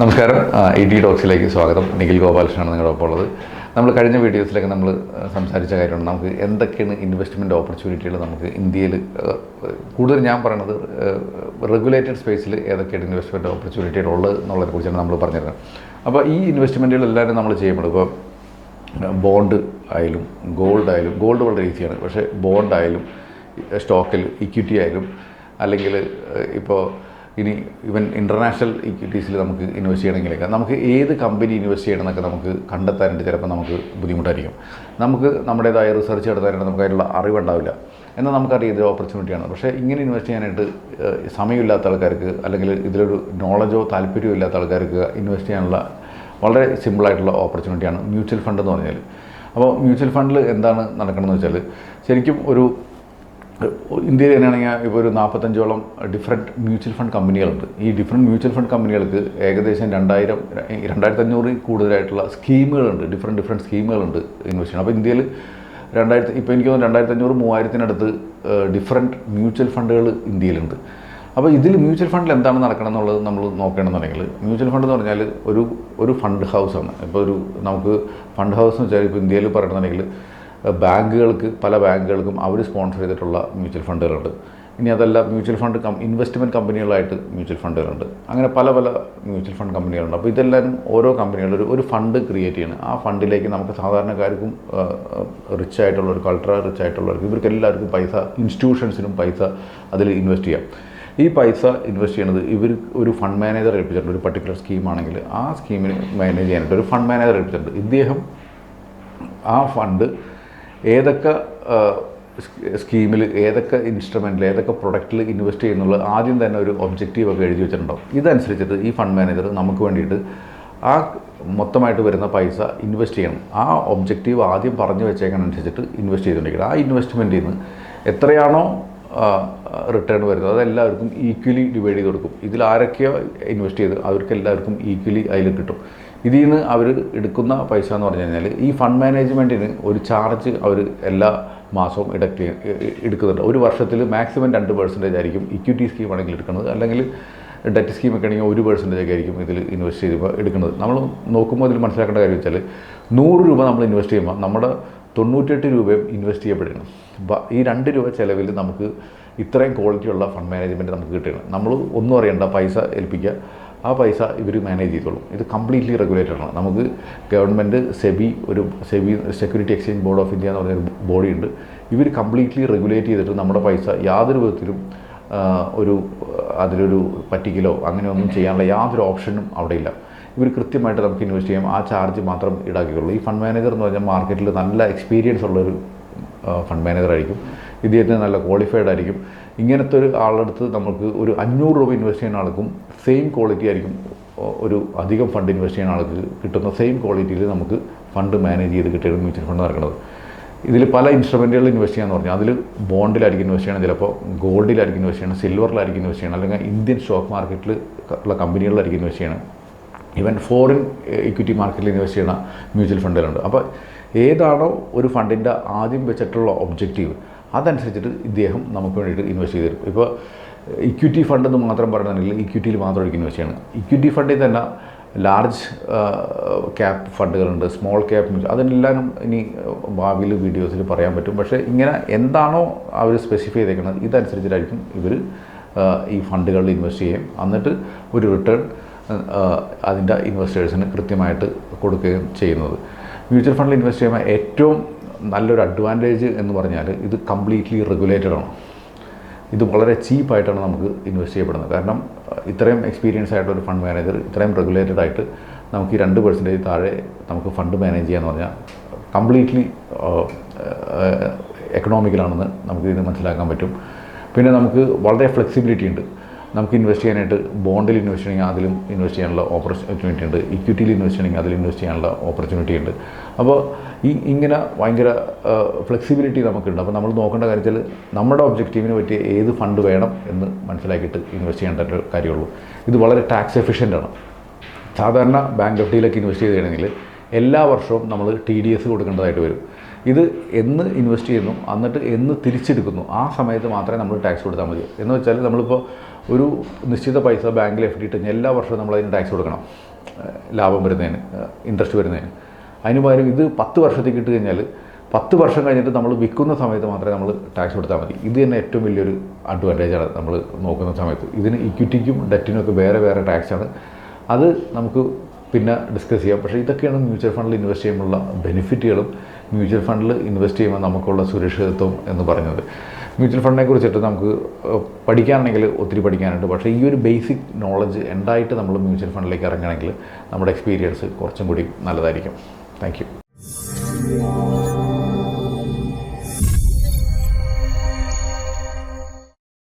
നമസ്കാരം. E D ഡോക്സിലേക്ക് സ്വാഗതം. നിഖിൽ ഗോപാലകൃഷ്ണനാണ് നിങ്ങളുടെ ഒപ്പം ഉള്ളത്. നമ്മൾ കഴിഞ്ഞ വീഡിയോസിലൊക്കെ നമ്മൾ സംസാരിച്ച കാര്യമാണ് നമുക്ക് എന്തൊക്കെയാണ് ഇൻവെസ്റ്റ്മെന്റ് ഓപ്പർച്യൂണിറ്റികൾ നമുക്ക് ഇന്ത്യയിൽ കൂടുതൽ ഞാൻ പറയണത് റെഗുലേറ്റഡ് സ്പേസിൽ ഏതൊക്കെയാണ് ഇൻവെസ്റ്റ്മെന്റ് ഓപ്പർച്യൂണിറ്റികൾ ഉള്ളത് എന്നുള്ളതിനെ കുറിച്ചാണ് നമ്മൾ പറഞ്ഞിരുന്നത്. അപ്പോൾ ഈ ഇൻവെസ്റ്റ്മെന്റുകൾ എല്ലാവരും നമ്മൾ ചെയ്യുമ്പോൾ ഇപ്പോൾ ബോണ്ട് ആയാലും ഗോൾഡ് ആയാലും ഗോൾഡ് വളരെ ഈസിയാണ് പക്ഷേ ബോണ്ട് ആയാലും സ്റ്റോക്കിൽ ഇക്വിറ്റി ആയാലും അല്ലെങ്കിൽ ഇപ്പോൾ ഇനി ഇവൻ ഇന്റർനാഷണൽ ഇക്വിറ്റീസിൽ നമുക്ക് ഇൻവെസ്റ്റ് ചെയ്യണമെങ്കിലൊക്കെ നമുക്ക് ഏത് കമ്പനി ഇൻവെസ്റ്റ് ചെയ്യണമെന്നൊക്കെ നമുക്ക് കണ്ടെത്താനായിട്ട് ചിലപ്പോൾ നമുക്ക് ബുദ്ധിമുട്ടായിരിക്കും. നമുക്ക് നമ്മുടേതായ റിസർച്ച് നടത്താനായിട്ട് നമുക്ക് അതിനുള്ള അറിവുണ്ടാവില്ല. എന്നാൽ നമുക്കറിയാം ഇതൊരു ഓപ്പർച്യൂണിറ്റിയാണ് പക്ഷേ ഇങ്ങനെ ഇൻവെസ്റ്റ് ചെയ്യാനായിട്ട് സമയമില്ലാത്ത ആൾക്കാർക്ക് അല്ലെങ്കിൽ ഇതിലൊരു നോളജോ താല്പര്യമോ ഇല്ലാത്ത ആൾക്കാർക്ക് ഇൻവെസ്റ്റ് ചെയ്യാനുള്ള വളരെ സിമ്പിളായിട്ടുള്ള ഓപ്പർച്യൂണിറ്റിയാണ് മ്യൂച്വൽ ഫണ്ട് എന്ന് പറഞ്ഞാൽ അപ്പോൾ മ്യൂച്വൽ ഫണ്ടിൽ എന്താണ് നടക്കണമെന്ന് വെച്ചാൽ ശരിക്കും ഒരു ഇന്ത്യയിൽ തന്നെയാണെങ്കിൽ ഇപ്പോൾ ഒരു നാൽപ്പത്തഞ്ചോളം ഡിഫറെന്റ് മ്യൂച്വൽ ഫണ്ട് കമ്പനികളുണ്ട് ഈ ഡിഫറെന്റ് മ്യൂച്വൽ ഫണ്ട് കമ്പനികൾക്ക് ഏകദേശം രണ്ടായിരം രണ്ടായിരത്തി അഞ്ഞൂറിൽ കൂടുതലായിട്ടുള്ള സ്കീമുകളുണ്ട്. ഡിഫറെന്റ് ഡിഫറെന്റ് സ്കീമുകളുണ്ട് ഇൻവെസ്റ്റ് ചെയ്യണം. അപ്പോൾ ഇന്ത്യയിൽ രണ്ടായിരത്തി ഇപ്പോൾ എനിക്ക് തോന്നുന്നു രണ്ടായിരത്തി അഞ്ഞൂറ് മൂവായിരത്തിനടുത്ത് ഡിഫറെന്റ് മ്യൂച്വൽ ഫണ്ടുകൾ ഇന്ത്യയിലുണ്ട്. അപ്പോൾ ഇതിൽ മ്യൂച്വൽ ഫണ്ടിൽ എന്താണ് നടക്കണം എന്നുള്ളത് നമ്മൾ നോക്കണമെന്നുണ്ടെങ്കിൽ മ്യൂച്വൽ ഫണ്ട് എന്ന് പറഞ്ഞാൽ ഒരു ഒരു ഫണ്ട് ഹൗസാണ് ഇപ്പോൾ ഒരു നമുക്ക് ഫണ്ട് ഹൗസ് എന്ന് വെച്ചാൽ ഇപ്പോൾ ഇന്ത്യയിൽ പറയണമെന്നുണ്ടെങ്കിൽ ബാങ്കുകൾക്ക് പല ബാങ്കുകൾക്കും അവർ സ്പോൺസർ ചെയ്തിട്ടുള്ള മ്യൂച്വൽ ഫണ്ടുകളുണ്ട്. ഇനി അതല്ല മ്യൂച്വൽ ഫണ്ട് കം ഇൻവെസ്റ്റ്മെന്റ് കമ്പനികളായിട്ട് മ്യൂച്വൽ ഫണ്ടുകളുണ്ട്. അങ്ങനെ പല പല മ്യൂച്വൽ ഫണ്ട് കമ്പനികളുണ്ട്. അപ്പോൾ ഇതെല്ലാവരും ഓരോ കമ്പനികളും ഒരു ഫണ്ട് ക്രിയേറ്റ് ചെയ്യണം. ആ ഫണ്ടിലേക്ക് നമുക്ക് സാധാരണക്കാർക്കും റിച്ച് ആയിട്ടുള്ളവർക്ക് അൾട്രാ റിച്ച് ആയിട്ടുള്ളവർക്ക് ഇവർക്ക് എല്ലാവർക്കും പൈസ ഇൻസ്റ്റിറ്റ്യൂഷൻസിനും പൈസ അതിൽ ഇൻവെസ്റ്റ് ചെയ്യാം. ഈ പൈസ ഇൻവെസ്റ്റ് ചെയ്യുന്നത് ഇവർ ഒരു ഫണ്ട് മാനേജർ ഏൽപ്പിച്ചിട്ടുണ്ട്. ഒരു പർട്ടിക്കുലർ സ്കീമാണെങ്കിൽ ആ സ്കീമിന് മാനേജ് ചെയ്യാനായിട്ട് ഒരു ഫണ്ട് മാനേജർ ഏൽപ്പിച്ചിട്ടുണ്ട്. ഇദ്ദേഹം ആ ഫണ്ട് ഏതൊക്കെ സ്കീമിൽ ഏതൊക്കെ ഇൻസ്ട്രുമെന്റിൽ ഏതൊക്കെ പ്രൊഡക്റ്റിൽ ഇൻവെസ്റ്റ് ചെയ്യുന്നുള്ള ആദ്യം തന്നെ ഒരു ഒബ്ജക്റ്റീവ് ഒക്കെ എഴുതി വെച്ചിട്ടുണ്ടാവും. ഇതനുസരിച്ചിട്ട് ഈ ഫണ്ട് മാനേജർ നമുക്ക് വേണ്ടിയിട്ട് ആ മൊത്തമായിട്ട് വരുന്ന പൈസ ഇൻവെസ്റ്റ് ചെയ്യണം. ആ ഒബ്ജക്റ്റീവ് ആദ്യം പറഞ്ഞു വെച്ചേക്കനുസരിച്ചിട്ട് ഇൻവെസ്റ്റ് ചെയ്തുകൊണ്ടിരിക്കണം. ആ ഇൻവെസ്റ്റ്മെന്റിൽ നിന്ന് എത്രയാണോ റിട്ടേൺ വരുന്നത് അതെല്ലാവർക്കും ഈക്വലി ഡിവൈഡ് ചെയ്ത് കൊടുക്കും. ഇതിൽ ആരൊക്കെയോ ഇൻവെസ്റ്റ് ചെയ്ത് അവർക്ക് എല്ലാവർക്കും ഈക്വലി അതിൽ കിട്ടും. ഇതിൽ നിന്ന് അവർ എടുക്കുന്ന പൈസ എന്ന് പറഞ്ഞു കഴിഞ്ഞാൽ ഈ ഫണ്ട് മാനേജ്മെന്റിന് ഒരു ചാർജ് അവർ എല്ലാ മാസവും ഇടക്ട് എടുക്കുന്നുണ്ട്. ഒരു വർഷത്തിൽ മാക്സിമം രണ്ട് പേഴ്സന്റേജ് ആയിരിക്കും ഇക്വിറ്റി സ്കീം ആണെങ്കിൽ എടുക്കുന്നത്. അല്ലെങ്കിൽ ഡെറ്റ് സ്കീം ഒക്കെ ആണെങ്കിൽ ഒരു പേഴ്സന്റേജ് ഒക്കെ ആയിരിക്കും ഇതിൽ ഇൻവെസ്റ്റ് ചെയ്യുമ്പോൾ എടുക്കുന്നത്. നമ്മൾ നോക്കുമ്പോൾ ഇതിൽ മനസ്സിലാക്കേണ്ട കാര്യം വെച്ചാൽ നൂറ് രൂപ നമ്മൾ ഇൻവെസ്റ്റ് ചെയ്യുമ്പോൾ നമ്മുടെ തൊണ്ണൂറ്റെട്ട് രൂപയും ഇൻവെസ്റ്റ് ചെയ്യപ്പെടുകയാണ് ഈ രണ്ട് രൂപ ചിലവിൽ നമുക്ക് ഇത്രയും ക്വാളിറ്റിയുള്ള ഫണ്ട് മാനേജ്മെന്റ് നമുക്ക് കിട്ടുകയാണ്. നമ്മൾ ഒന്നും അറിയണ്ട പൈസ ഏൽപ്പിക്കുക. ആ പൈസ ഇവർ മാനേജ് ചെയ്തോളും. ഇത് കംപ്ലീറ്റ്ലി റെഗുലേറ്റഡ് ആണ്. നമുക്ക് ഗവൺമെന്റ് സെബി ഒരു SEBI security exchange board of India എന്ന് പറഞ്ഞൊരു ഉണ്ട്. ഇവർ കംപ്ലീറ്റ്ലി റെഗുലേറ്റ് ചെയ്തിട്ട് നമ്മുടെ പൈസ യാതൊരു വിധത്തിലും ഒരു അതിലൊരു പറ്റിക്കലോ അങ്ങനെ ഒന്നും ചെയ്യാനുള്ള യാതൊരു ഓപ്ഷനും അവിടെ ഇല്ല. ഇവർ കൃത്യമായിട്ട് നമുക്ക് ഇൻവെസ്റ്റ് ചെയ്യാം. ആ ചാർജ് മാത്രം ഈടാക്കിയുള്ളൂ ഈ ഫണ്ട് മാനേജർ എന്ന് പറഞ്ഞാൽ മാർക്കറ്റിൽ നല്ല എക്സ്പീരിയൻസ് ഉള്ളൊരു ഫണ്ട് മാനേജർ ആയിരിക്കും. ഇദ്ദേഹത്തിന് നല്ല ക്വാളിഫൈഡ് ആയിരിക്കും. ഇങ്ങനത്തെ ഒരു ആളടുത്ത് നമുക്ക് ഒരു അഞ്ഞൂറ് രൂപ ഇൻവെസ്റ്റ് ചെയ്യുന്ന ആൾക്കും സെയിം ക്വാളിറ്റി ആയിരിക്കും ഒരു അധികം ഫണ്ട് ഇൻവെസ്റ്റ് ചെയ്യുന്ന ആൾക്ക് കിട്ടുന്ന സെയിം ക്വാളിറ്റിയിൽ നമുക്ക് ഫണ്ട് മാനേജ് ചെയ്ത് കിട്ടിയ മ്യൂച്വൽ ഫണ്ട് നടക്കുന്നത് ഇതിൽ പല ഇൻസ്ട്രുമെന്റുകളിൽ ഇൻവെസ്റ്റ് ചെയ്യാന്ന് പറഞ്ഞാൽ അതിൽ ബോണ്ടിലായിരിക്കും ഇൻവെസ്റ്റ് ചെയ്യണം ചിലപ്പോൾ ഗോൾഡിലായിരിക്കും ഇൻവെസ്റ്റ് ചെയ്യണം സിൽവറിലായിരിക്കും ഇൻവെസ്റ്റ് ചെയ്യണം അല്ലെങ്കിൽ ഇന്ത്യൻ സ്റ്റോക്ക് മാർക്കറ്റിൽ ഉള്ള കമ്പനികളിലായിരിക്കും ഇൻവെസ്റ്റ് ചെയ്യണം ഈവൻ ഫോറിൻ ഇക്വിറ്റി മാർക്കറ്റിൽ ഇൻവെസ്റ്റ് ചെയ്യണ മ്യൂച്വൽ ഫണ്ടുകളുണ്ട് അപ്പോൾ ഏതാണോ ഒരു ഫണ്ടിന്റെ ആദ്യം വെച്ചിട്ടുള്ള ഒബ്ജക്റ്റീവ് അതനുസരിച്ചിട്ട് ഇദ്ദേഹം നമുക്ക് വേണ്ടിയിട്ട് ഇൻവെസ്റ്റ് ചെയ്ത് തരും ഇപ്പോൾ ഇക്വിറ്റി ഫണ്ട് എന്ന് മാത്രം പറയുന്നുണ്ടെങ്കിൽ ഇക്വിറ്റിയിൽ മാത്രമായിരിക്കും ഇൻവെസ്റ്റ് ചെയ്യണം ഇക്വിറ്റി ഫണ്ടിൽ തന്നെ ലാർജ് ക്യാപ് ഫണ്ടുകളുണ്ട് സ്മോൾ ക്യാപ് അതിനെല്ലാം ഇനി ഭാവിയിൽ വീഡിയോസിൽ പറയാൻ പറ്റും. പക്ഷേ ഇങ്ങനെ എന്താണോ അവർ സ്പെസിഫൈ ചെയ്തേക്കുന്നത് ഇതനുസരിച്ചിട്ടായിരിക്കും ഇവർ ഈ ഫണ്ടുകളിൽ ഇൻവെസ്റ്റ് ചെയ്യും എന്നിട്ട് ഒരു റിട്ടേൺ അതിന്റെ ഇൻവെസ്റ്റേഴ്സിന് കൃത്യമായിട്ട് കൊടുക്കുകയും ചെയ്യുന്നത്. മ്യൂച്വൽ ഫണ്ടിൽ ഇൻവെസ്റ്റ് ചെയ്യുമ്പോൾ ഏറ്റവും നല്ലൊരു അഡ്വാന്റേജ് എന്ന് പറഞ്ഞാൽ ഇത് കംപ്ലീറ്റ്ലി റെഗുലേറ്റഡ് ആണ്. ഇത് വളരെ ചീപ്പായിട്ടാണ് നമുക്ക് ഇൻവെസ്റ്റ് ചെയ്യപ്പെടുന്നത്. കാരണം ഇത്രയും എക്സ്പീരിയൻസ് ആയിട്ടൊരു ഫണ്ട് മാനേജർ ഇത്രയും റെഗുലേറ്റഡ് ആയിട്ട് നമുക്ക് ഈ രണ്ട് പെർസെന്റേജ് താഴെ നമുക്ക് ഫണ്ട് മാനേജ് ചെയ്യാന്ന് പറഞ്ഞാൽ കംപ്ലീറ്റ്ലി എക്കണോമിക്കലാണെന്ന് നമുക്ക് ഇത് മനസ്സിലാക്കാൻ പറ്റും. പിന്നെ നമുക്ക് വളരെ ഫ്ലെക്സിബിലിറ്റി ഉണ്ട്. നമുക്ക് ഇൻവെസ്റ്റ് ചെയ്യാനായിട്ട് ബോണ്ടിൽ ഇൻവെസ്റ്റ് ചെയ്യണമെങ്കിൽ അതിലും ഇൻവെസ്റ്റ് ചെയ്യാനുള്ള ഓപ്പർച്യൂണിറ്റി ഉണ്ട്. ഇക്വിറ്റിയിൽ ഇൻവെസ്റ്റ് ചെയ്യണമെങ്കിൽ അതിൽ ഇൻവെസ്റ്റ് ചെയ്യാനുള്ള ഓപ്പർച്യൂണിറ്റി ഉണ്ട്. അപ്പോൾ ഈ ഇങ്ങനെ ഭയങ്കര ഫ്ലെക്സിബിലിറ്റി നമുക്കുണ്ട്. അപ്പോൾ നമ്മൾ നോക്കേണ്ട കാര്യത്തിൽ നമ്മുടെ ഒബ്ജക്റ്റീവിന് പറ്റിയ ഏത് ഫണ്ട് വേണം എന്ന് മനസ്സിലാക്കിയിട്ട് ഇൻവെസ്റ്റ് ചെയ്യേണ്ട ഒരു കാര്യമുള്ളൂ. ഇത് വളരെ ടാക്സ് എഫിഷ്യന്റാണ് സാധാരണ ബാങ്ക് എഫ് ഇൻവെസ്റ്റ് ചെയ്ത് എല്ലാ വർഷവും നമ്മൾ ടി ഡി എസ് കൊടുക്കേണ്ടതായിട്ട് വരും. ഇത് എന്ന് ഇൻവെസ്റ്റ് ചെയ്യുന്നു എന്നിട്ട് എന്ന് തിരിച്ചെടുക്കുന്നു. ആ സമയത്ത് മാത്രമേ നമ്മൾ ടാക്സ് കൊടുത്താൽ മതി. എന്ന് വെച്ചാൽ നമ്മളിപ്പോൾ ഒരു നിശ്ചിത പൈസ ബാങ്കിൽ എഫ് ഡി ഇട്ട് കഴിഞ്ഞാൽ എല്ലാ വർഷവും നമ്മൾ അതിന് ടാക്സ് കൊടുക്കണം. ലാഭം വരുന്നതിന് ഇൻട്രസ്റ്റ് വരുന്നതിന്. അതിന് പകരം ഇത് പത്ത് വർഷത്തേക്ക് ഇട്ട് കഴിഞ്ഞാൽ പത്ത് വർഷം കഴിഞ്ഞിട്ട് നമ്മൾ വിൽക്കുന്ന സമയത്ത് മാത്രമേ നമ്മൾ ടാക്സ് കൊടുത്താൽ മതി. ഇത് തന്നെ ഏറ്റവും വലിയൊരു അഡ്വാന്റേജാണ് നമ്മൾ നോക്കുന്ന സമയത്ത്. ഇതിന് ഇക്വിറ്റിക്കും ഡെറ്റിനും ഒക്കെ വേറെ വേറെ ടാക്സാണ് അത് നമുക്ക് പിന്നെ ഡിസ്കസ് ചെയ്യാം. പക്ഷേ ഇതൊക്കെയാണ് മ്യൂച്വൽ ഫണ്ടിൽ ഇൻവെസ്റ്റ് ചെയ്യുമ്പോഴുള്ള ബെനിഫിറ്റുകളും മ്യൂച്വൽ ഫണ്ടിൽ ഇൻവെസ്റ്റ് ചെയ്യുമ്പോൾ നമുക്കുള്ള സുരക്ഷിതത്വം എന്ന് പറയുന്നത്. മ്യൂച്വൽ ഫണ്ടിനെ കുറിച്ചിട്ട് നമുക്ക് പഠിക്കാനാണെങ്കിൽ ഒത്തിരി പഠിക്കാനുണ്ട്. പക്ഷേ ഈ ഒരു ബേസിക് നോളജ് ഉണ്ടായിട്ട് നമ്മൾ മ്യൂച്വൽ ഫണ്ടിലേക്ക് ഇറങ്ങണമെങ്കിൽ നമ്മുടെ എക്സ്പീരിയൻസ് കുറച്ചും കൂടി നല്ലതായിരിക്കും. Thank you